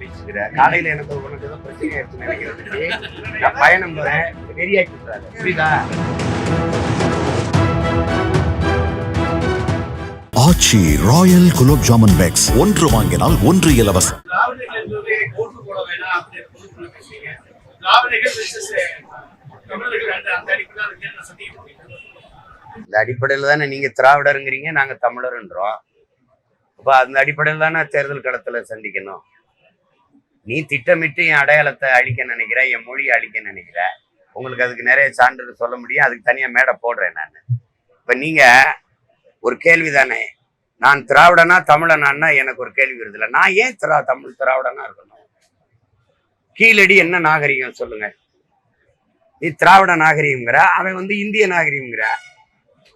பேசுகிற காலையில எனக்கு உனக்கு ஏதோ பிரச்சனை ஆயிடுச்சுன்னு நினைக்கிறதுக்கு நான் பயணம் போறேன். வெறியாக்கி விட்டுறாரு புரியுதா? Aachi royal gulab jamun packs. ஒன்று வாங்கினால் ஒன்று இலவசம். இந்த அடிப்படையில் தானே நீங்க திராவிடருங்கிறீங்க நாங்க தமிழர்ன்றோம். அப்ப அந்த அடிப்படையில் தானே தேர்தல் களத்துல சந்திக்கணும். நீ திட்டமிட்டு என் அடையாளத்தை அழிக்க நினைக்கிற என் மொழியை அழிக்க நினைக்கிற. உங்களுக்கு அதுக்கு நிறைய சான்றிதழ் சொல்ல முடியும். அதுக்கு தனியா மேடை போடுறேன் நான். இப்ப நீங்க ஒரு கேள்வி தானே. நான் திராவிடனா தமிழனான்னா எனக்கு ஒரு கேள்வி வருதுல்ல நான் ஏன் திரா தமிழ் திராவிடனா இருக்கணும்? கீழடி என்ன நாகரிகம் சொல்லுங்க. நீ திராவிட நாகரிகம்ங்கிற அவன் வந்து இந்திய நாகரிகம்ங்கிற.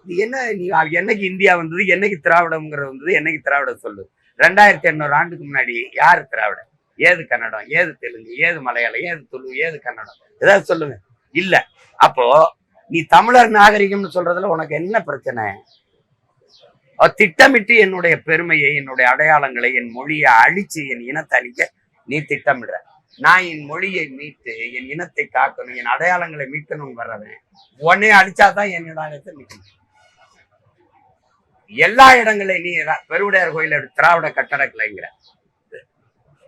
என்ன நீ என்னைக்கு இந்தியா வந்தது என்னைக்கு திராவிடம்ங்கிறது வந்தது என்னைக்கு திராவிட சொல்லு. ரெண்டாயிரத்தி எண்ணூறு ஆண்டுக்கு முன்னாடி யாரு திராவிடம் ஏது கன்னடம் ஏது தெலுங்கு ஏது மலையாளம் ஏது துளு ஏது கன்னடம்? ஏதாவது சொல்லுங்க. இல்ல. அப்போ நீ தமிழர் நாகரிகம்னு சொல்றதுல உனக்கு என்ன பிரச்சனை? திட்டமிட்டு என்னுடைய பெருமையை என்னுடைய அடையாளங்களை என் மொழியை அழிச்சு என் இனத்தை அழிக்க நீ திட்டமிடுற. நான் என் மொழியை மீட்டு என் இனத்தை காக்கணும் என் அடையாளங்களை மீட்கணும் வர்றவன் உடனே அழிச்சாதான் என் அடையாளத்தை மீட்கணும். எல்லா இடங்களையும் நீ பெருவுடையார் கோயில திராவிட கட்டடக்கலைங்கிற.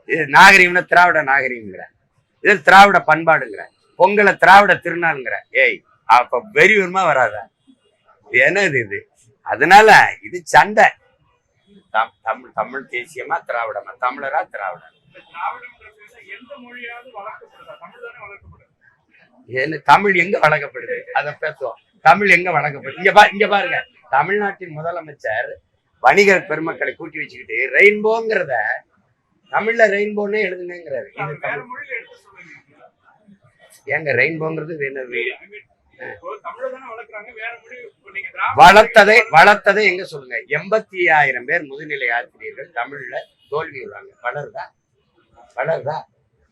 இது நாகரிகம்னா திராவிட நாகரிகங்கிற இது திராவிட பண்பாடுங்கிற. பொங்கலை திராவிட திருநாளுங்கிற. ஏய் அப்ப வெறிவருமா வராத. என்னது இது? அதனால இது சண்டை. தம்- தமிழ் தமிழ் தேசியமா திராவிடமா? தமிழரா திராவிடம் எந்த தமிழ் தமிழ் எங்க வழங்கப்படுது? அத பேசுவோம். தமிழ் எங்க வழங்கப்படுது? இங்க பா இங்க பாருங்க. தமிழ்நாட்டின் முதலமைச்சர் வணிகர் பெருமக்களை கூட்டி வச்சுக்கிட்டு ரெயின்போங்கிறத தமிழ்ல ரெயின்போன்னே எழுதுங்கிறாரு இது தமிழ் ஏங்க ரெயின்போங்கிறது வளர்த்ததை வளர்த்ததை எங்க சொல்லுங்க? எண்பத்தி ஆயிரம் பேர் முதுநிலை ஆசிரியர்கள் தமிழ்ல தோல்வி விடுறாங்க வளருதா? வளருதா?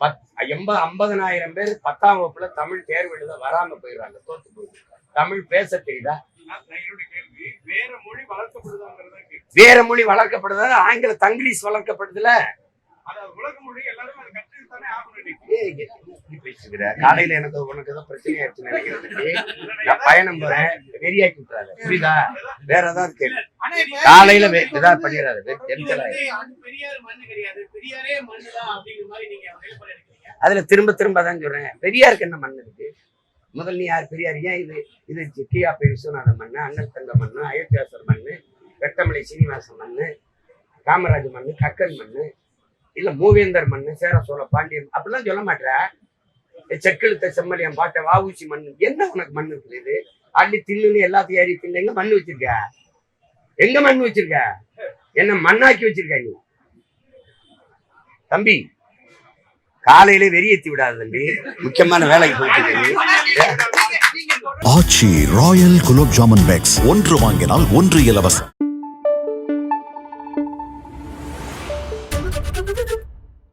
பத் எண்ப ஐம்பதனாயிரம் பேர் பத்தாம் வகுப்புல தமிழ் தேர்வு எழுத வராம போயிடுறாங்க தோத்து போயிடுறாங்க. தமிழ் பேச தெரியுதா? வேற மொழி வளர்க்கப்படுதா ஆங்கில தங்கிலீஷ் வளர்க்கப்படுதுல. காலையில எனக்கு உனக்கு ஏதோ பிரச்சனை ஆயிடுச்சுன்னு நினைக்கிறதுக்கு நான் பயணம் போறேன். வெறியாக்கி விட்டுறாரு புரியுதா? வேற ஏதாவது கேள்வி காலையில பண்ணிடுறாரு இது எடுக்கிறீங்க அதுல திரும்ப திரும்ப தான் சொல்றேன். பெரியாருக்கு என்ன மண் இருக்கு? முதல் பெரியார். ஏன் இது? இது கியா பி விஸ்வநாதன் மண்ணு அண்ணன் தங்க மண்ணு அயோத்தியாசர் மண்ணு வெட்டமலை சீனிவாசன் மண்ணு காமராஜ் மண்ணு கக்கன் மண்ணு இல்ல மூவேந்தர் மண்ணு சேர சோழ பாண்டியன் அப்படிலாம் சொல்ல மாட்டேற. செக்கெழுத்த செம்மலியம் பாட்ட வாவூசி மண்ணு. என்ன உனக்கு மண் இருக்குது இது? அள்ளி தின்னுன்னு எல்லாத்தையும் ஏறி தின்னு எங்க மண்ணு வச்சிருக்க? எங்க மண் வச்சிருக்க? என்ன மண்ணாக்கி வச்சிருக்க நீ? தம்பி காலையில வெறியேத்தி விடாது தம்பி. முக்கியமான வேலைக்கு போயிட்டு ஆச்சி ராயல் குலோப் ஜாமுன் பேக்ஸ் ஒன்று வாங்கினால் ஒன்று இலவசம்.